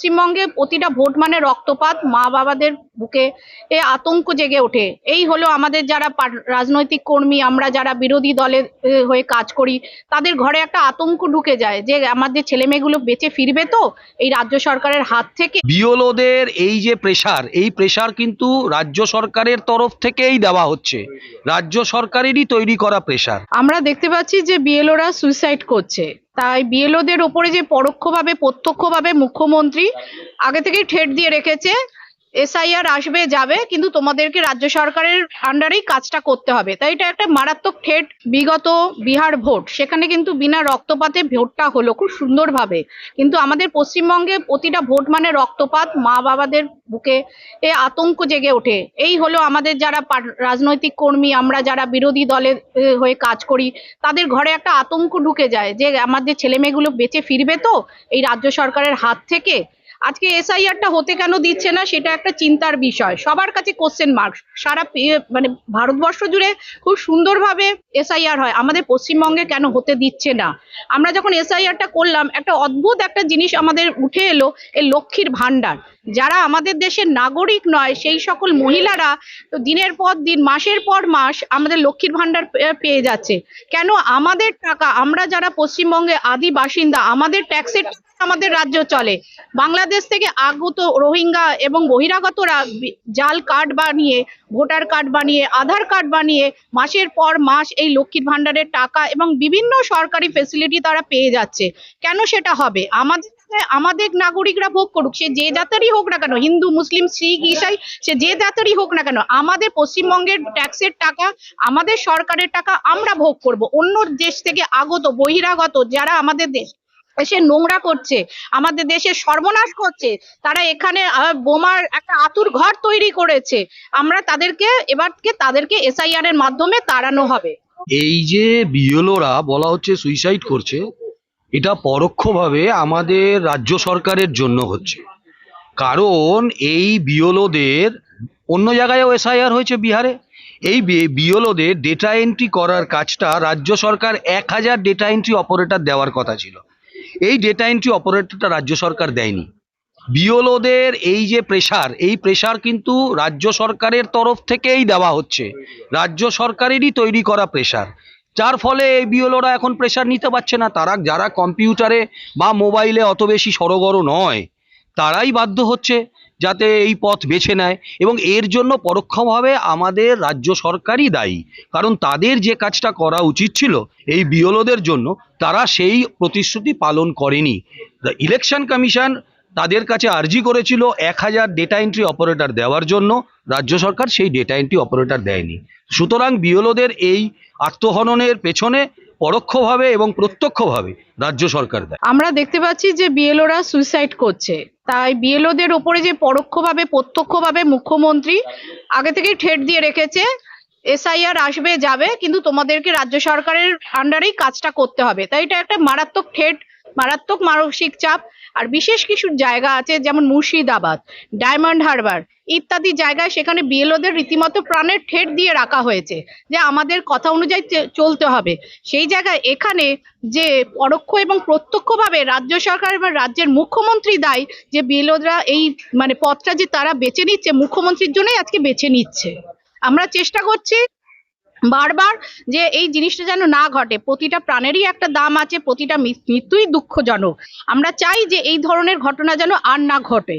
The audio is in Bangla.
পশ্চিমবঙ্গে প্রতিটা ভোট মানে রক্তপাত মা বাবাদের বুকে এ আতঙ্ক জেগে ওঠে। এই হলো আমাদের যারা রাজনৈতিক কর্মী আমরা যারা বিরোধী দলের হয়ে কাজ করি তাদের ঘরে একটা আতঙ্ক ঢুকে যায় যে আমাদের ছেলে মেয়েগুলো বেঁচে ফিরবে তো এই রাজ্য সরকারের হাত থেকে। বিওলোদের এই যে প্রেশার এই প্রেশার কিন্তু রাজ্য সরকারের তরফ থেকেই দেওয়া হচ্ছে। রাজ্য সরকারেরই তৈরি করা প্রেশার আমরা দেখতে পাচ্ছি যে বিএলওরা সুইসাইড করছে। তাই বিএলওদের ওপরে যে পরোক্ষভাবে প্রত্যক্ষভাবে মুখ্যমন্ত্রী আগে থেকেই ঠেট দিয়ে রেখেছে এসআইআর আসবে, যাবে, কিন্তু তোমাদেরকে রাজ্য সরকারের আন্ডারেই কাজটা করতে হবে। তাই এটা একটা মারাত্মক ঠেট বিগত বিহার ভোট, সেখানে কিন্তু বিনা রক্তপাতে ভোটটা হলো খুব সুন্দরভাবে। কিন্তু আমাদের পশ্চিমবঙ্গে প্রতিটা ভোট মানে রক্তপাত, মা বাবাদের বুকে এ আতঙ্ক জেগে ওঠে। এই হলো আমাদের যারা রাজনৈতিক কর্মী, আমরা যারা বিরোধী দলের হয়ে কাজ করি, তাদের ঘরে একটা আতঙ্ক ঢুকে যায় যে আমাদের ছেলে মেয়েগুলো বেঁচে ফিরবে তো? এই রাজ্য সরকারের হাত থেকে আজকে এসআইআরটা হতে কেন দিচ্ছে না সেটা একটা চিন্তার বিষয়। সবার কাছে কোশ্চেন মার্ক সারা মানে ভারতবর্ষ জুড়ে খুব সুন্দরভাবে এসআইআর হয়। আমাদের পশ্চিমবঙ্গে কেন হতে দিচ্ছে না? আমরা যখন এসআইআরটা করলাম, একটা অদ্ভুত একটা জিনিস আমাদের উঠে এলো, এই লক্ষ্মীর ভান্ডার যারা আমাদের দেশের নাগরিক নয়, সেই সকল মহিলারা তো দিনের পর দিন, মাসের পর মাস আমাদের লক্ষ্মীর ভান্ডার পে- পেয়ে যাচ্ছে। কেন? আমাদের টাকা, আমরা যারা পশ্চিমবঙ্গে আদি বাসিন্দা, আমাদের ট্যাক্সের আমাদের রাজ্য চলে। বাংলাদেশ থেকে আগত রোহিঙ্গা এবং বহিরাগতরা জাল কার্ড বানিয়ে, ভোটার কার্ড বানিয়ে, আধার কার্ড বানিয়ে মাসের পর মাস এই লক্ষ্মীর ভান্ডারের টাকা এবং বিভিন্ন সরকারি ফেসিলিটি তারা পেয়ে যাচ্ছে। কেন সেটা হবে? আমাদের আমাদের নাগরিকরা ভোগ করুক সে যে জাতেরই হোক না কেন হিন্দু মুসলিম শিখ ইসাই সে যে জাতেরই হোক না কেন আমাদের পশ্চিমবঙ্গের ট্যাক্সের টাকা আমাদের সরকারের টাকা আমরা ভোগ করব। অন্য দেশ থেকে আগত বহিরাগত যারা আমাদের দেশ এসে নোংরা করছে আমাদের দেশের সর্বনাশ করছে তারা এখানে বোমার একটা আতুর ঘর তৈরি করেছে আমরা তাদেরকে এবারকে তাদেরকে এসআইআর এর মাধ্যমে তাড়ানো হবে। এই যে বিওলোরা বলা হচ্ছে সুইসাইড করছে এটা পরোক্ষভাবে আমাদের রাজ্য সরকারের জন্য হচ্ছে। কারণ এই বিওলোদের অন্য জায়গায়ও এসআইআর হয়েছে বিহারে, এই বিওলোদের ডেটা এন্ট্রি করার কাজটা রাজ্য সরকার এক হাজার ডেটা এন্ট্রি অপারেটর দেওয়ার কথা ছিল। এই ডেটা এন্ট্রি অপারেটরটা রাজ্য সরকার দেয়নি। বিওলোদের এই যে প্রেশার এই প্রেশার কিন্তু রাজ্য সরকারের তরফ থেকেই দেওয়া হচ্ছে। রাজ্য সরকারেরই তৈরি করা প্রেশার যার ফলে এই বিএলওরা এখন প্রেশার নিতে পারছে না। তারা যারা কম্পিউটারে বা মোবাইলে অত বেশি সরগর নয়, তারাই বাধ্য হচ্ছে যাতে এই পথ বেছে নেয় এবং এর জন্য পরোক্ষভাবে আমাদের রাজ্য সরকারই দায়ী। কারণ তাদের যে কাজটা করা উচিত ছিল এই বিওলোদের জন্য, তারা সেই প্রতিশ্রুতি পালন করেনি। দ্য ইলেকশন কমিশন তাদের কাছে আর্জি করেছিল এক হাজার ডেটা এন্ট্রি অপারেটর দেওয়ার জন্য। রাজ্য সরকার সেই ডেটা এন্ট্রি অপারেটর দেয়নি। সুতরাং বিওলোদের এই আত্মহননের পেছনে পরোক্ষভাবে এবং প্রত্যক্ষভাবে রাজ্য সরকার দেয়। আমরা দেখতে পাচ্ছি যে বিএলওরা সুইসাইড করছে। তাই বিএলওদের ওপরে যে পরোক্ষভাবে, প্রত্যক্ষভাবে মুখ্যমন্ত্রী আগে থেকেই ঠেট দিয়ে রেখেছে, এসআইআর আসবে, যাবে, কিন্তু তোমাদেরকে রাজ্য সরকারের আন্ডারেই কাজটা করতে হবে। তাই এটা একটা মারাত্মক ঠেট মারাত্মক মানসিক চাপ আর বিশেষ কিছু জায়গা আছে যেমন মুর্শিদাবাদ, ডায়মন্ড হারবার ইত্যাদি জায়গায় সেখানে বিএলওদের রীতিমতো প্রাণের ঠেট দিয়ে রাখা হয়েছে যে আমাদের কথা অনুযায়ী চলতে হবে। সেই জায়গায় এখানে যে পরোক্ষ এবং প্রত্যক্ষভাবে রাজ্য সরকার এবং রাজ্যের মুখ্যমন্ত্রী দায়ী যে বিএলওরা এই মানে পথটা যে তারা বেছে নিচ্ছে, মুখ্যমন্ত্রীর জন্যই আজকে বেছে নিচ্ছে। আমরা চেষ্টা করছি বারবার যে এই জিনিসটা যেন না ঘটে, প্রতিটা প্রাণেরই একটা দাম আছে, প্রতিটা মৃত্যুই দুঃখজনক। আমরা চাই যে এই ধরনের ঘটনা যেন আর না ঘটে।